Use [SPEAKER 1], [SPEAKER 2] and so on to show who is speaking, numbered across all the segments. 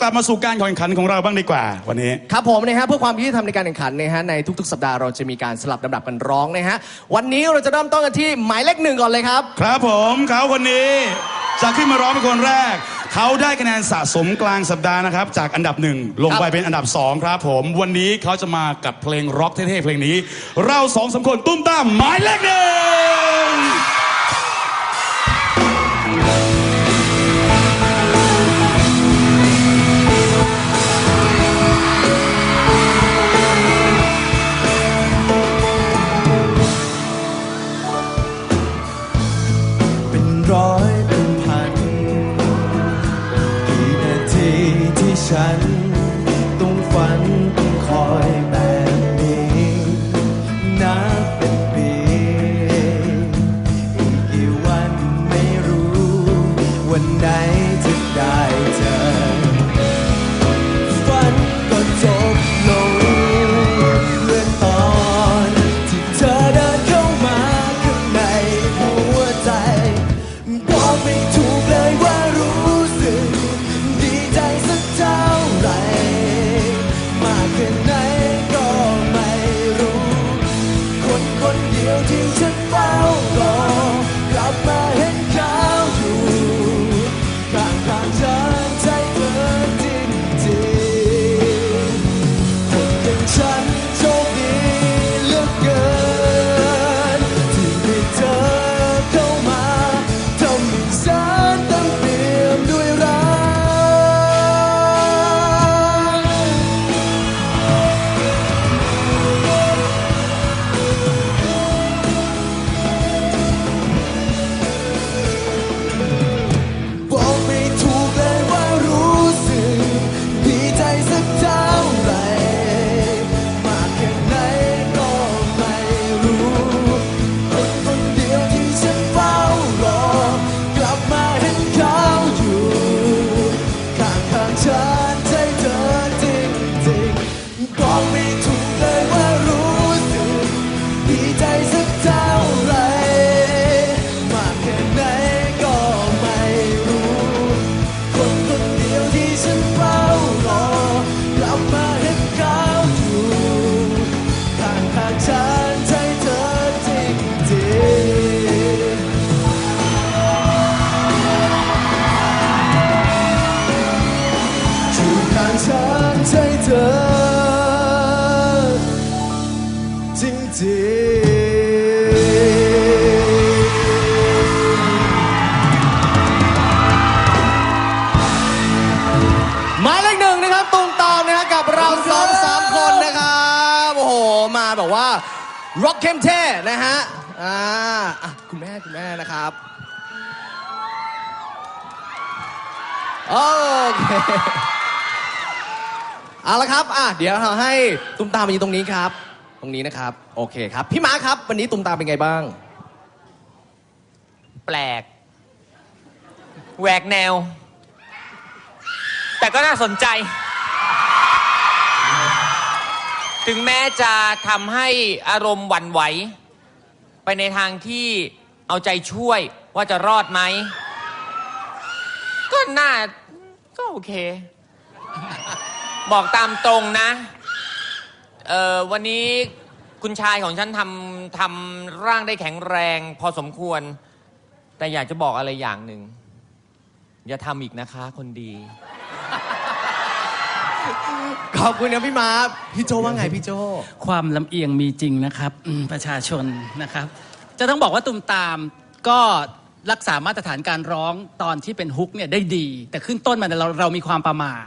[SPEAKER 1] กลับมาสู่การแข่งขันของเราบ้างดีกว่าวันนี้
[SPEAKER 2] ครับผมนะฮะเพื่อความยุติธรรมในการแข่งขันนะฮะในทุก ๆ สัปดาห์เราจะมีการสลับลำดับกันร้องนะฮะวันนี้เราจะเริ่มต้นกันที่หมายเลขหนึ่งก่อนเลยครับ
[SPEAKER 1] ครับผมเขาคนนี้จะขึ้นมาร้องเป็นคนแรก เขาได้คะแนนสะสมกลางสัปดาห์นะครับ จากอันดับหนึ่งลงไป
[SPEAKER 2] ครับ
[SPEAKER 1] เป็นอันดับสองครับผม วันนี้เขาจะมากับเพลงร็อกเท่ๆเพลงนี้ เราสองสามคนตุ้มตามหมายเลขหนึ่ง
[SPEAKER 3] ต้ นึ่งนะครับตูม
[SPEAKER 2] ตามนะฮะกับเราสองสามคนนะครับโอ้โหมาแบบว่าร็อกเข้มเท่นะฮะอ่าอะคุณแม่คุณแม่นะครับโอเคเอาละครับอะเดี๋ยวเราให้ตูมตามมาอยู่ตรงนี้ครับ ตรงนี้นะครับ โอเคครับ พี่ม้าครับ วันนี้ตูมตามเป็นไงบ้าง
[SPEAKER 4] แปลกแหวกแนว แต่ก็น่าสนใจ ถึงแม้จะทำให้อารมณ์หวั่นไหว ไปในทางที่เอาใจช่วยว่าจะรอดไหม ก็น่า ก็โอเค บอกตามตรงนะเอ่อวันนี้คุณชายของฉันทำทำร่างได้แข็งแรงพอสมควร แต่อยากจะบอกอะไรอย่างหนึ่งอย่าทำอีกนะคะคนดี
[SPEAKER 2] ขอบคุณนะพี่ม้าพี่โจว่าไงพี่โจ
[SPEAKER 5] ความลำเอียงมีจริงนะครับอืมประชาชนนะครับ จะต้องบอกว่าตุมตามก็รักษามาตรฐานการร้องตอนที่เป็นฮุกเนี่ยได้ดี แต่ขึ้นต้นมันเราเรามีความประมาท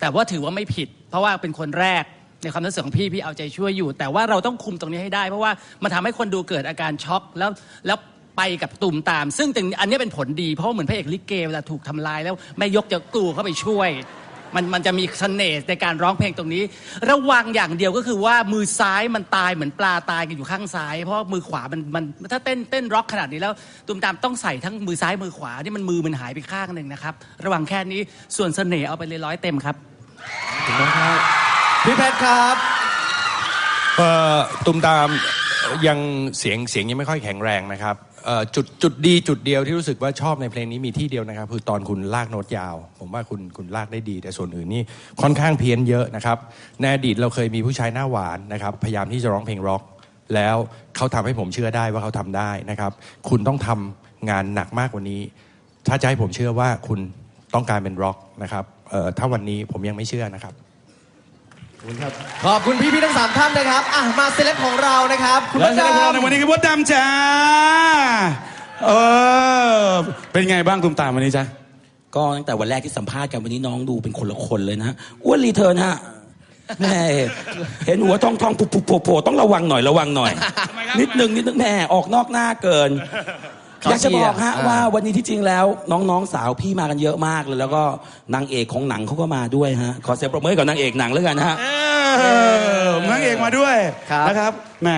[SPEAKER 5] แต่ว่าถือว่าไม่ผิด เพราะว่าเป็นคนแรกในความรู้สึกของพี่พี่เอาใจช่วยอยู่ แต่ว่าเราต้องคุมตรงนี้ให้ได้ เพราะว่ามันทำให้คนดูเกิดอาการช็อกแล้วแล้วไปกับตุ่มตาม ซึ่งถึงอันนี้เป็นผลดีเพราะว่าเหมือนพระเอกลิเกเวลาถูกทำลายแล้วแม่ยกจะกลูเข้าไปช่วย มันมันจะมีเสน่ห์ในการร้องเพลงตรงนี้ ระวังอย่างเดียวก็คือว่ามือซ้ายมันตายเหมือนปลาตายกันอยู่ข้างซ้าย เพราะมือขวามันมันถ้าเต้นเต้นร็อกขนาดนี้แล้วตุมตามต้องใส่ทั้งมือซ้ายมือขวาที่มันมือมันหายไปข้างหนึ่งนะครับ ระวังแค่นี้ส่วนเสน่ห์เอาไปเลยร้อยเต็มครับ
[SPEAKER 2] พี่เพชรครับ
[SPEAKER 6] เอ่อตุมตามยังเสียงเสียงยังไม่ค่อยแข็งแรงนะครับ จุดจุดดีจุดเดียวที่รู้สึกว่าชอบในเพลงนี้มีที่เดียวนะครับ คือตอนคุณลากโน้ตยาว ผมว่าคุณคุณลากได้ดี แต่ส่วนอื่นนี่ค่อนข้างเพี้ยนเยอะนะครับในอดีตเราเคยมีผู้ชายหน้าหวานนะครับพยายามที่จะร้องเพลงร็อก แล้วเขาทำให้ผมเชื่อได้ว่าเขาทำได้นะครับ คุณต้องทำงานหนักมากกว่านี้ ถ้าจะให้ผมเชื่อว่าคุณต้องการเป็นร็อกนะครับถ้าวันนี้ผมยังไม่เชื่อนะครับ
[SPEAKER 2] ขอบคุณพี่ๆทั้งสามท่านนะครับอะมาเซเลบของเรานะครับคุณ
[SPEAKER 1] และ
[SPEAKER 2] มด
[SPEAKER 1] เซเลบของเราใน
[SPEAKER 2] ดำ
[SPEAKER 1] วันนี้คือมดดำจ้าเออเป็นไงบ้างตุมตามวันนี้จ้า
[SPEAKER 7] ก็ตั้งแต่วันแรกที่สัมภาษณ์กันวันนี้น้องดูเป็นคนละคนเลยนะฮะอ้วนรีเทิร์นฮะแม่เห็นหัวทองทองผุผุโผล่โผล่ต้องระวังหน่อยระวังหน่อย นิดนึงนิดนึงแม่ออกนอกหน้าเกิน
[SPEAKER 2] เขา
[SPEAKER 7] อยากจะบอกฮะ
[SPEAKER 2] เชียร์
[SPEAKER 7] ว่าวันนี้ที่จริงแล้ว น้องๆสาวพี่มากันเยอะมากเลย แล้วก็นางเอกของหนังเขาก็มาด้วยฮะขอเสียงปรบมือให้กับนางเอกหนังแล้วกันนะฮะ
[SPEAKER 1] เออนางเอกมาด้วย
[SPEAKER 2] ครับ
[SPEAKER 1] นะครับแหม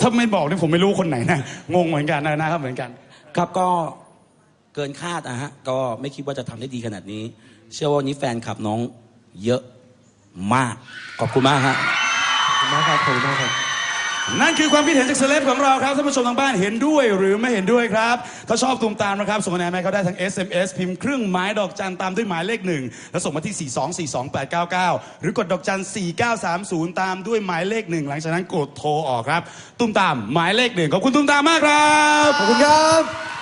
[SPEAKER 1] ถ้าไม่บอกนี่ผมไม่รู้คนไหนนะงงเหมือนกันนะครับเหมือนกัน
[SPEAKER 7] ครับก็เกินคาดนะฮะก็ไม่คิดว่าจะทำได้ดีขนาดนี้ เชื่อว่าวันนี้แฟนคลับน้องเยอะมาก ขอบคุณมากฮะ
[SPEAKER 1] นั่นคือความคิดเห็นจากเซเลบของเราครับท่านผู้ชมทางบ้านเห็นด้วยหรือไม่เห็นด้วยครับ ถ้าชอบตูมตามนะครับ ส่งคะแนนมาให้เขาได้ทั้ง SMS พิมพ์ครึ่งไม้ดอกจันตามด้วยหมายเลขหนึ่งแล้วส่งมาที่ 4242899 หรือกดดอกจัน 4930 ตามด้วยหมายเลขหนึ่งหลังจากนั้นกดโทรออกครับตุ้มตามหมายเลขหนึ่งขอบคุณตุ้มตามมากครับ
[SPEAKER 2] ขอบคุณครับ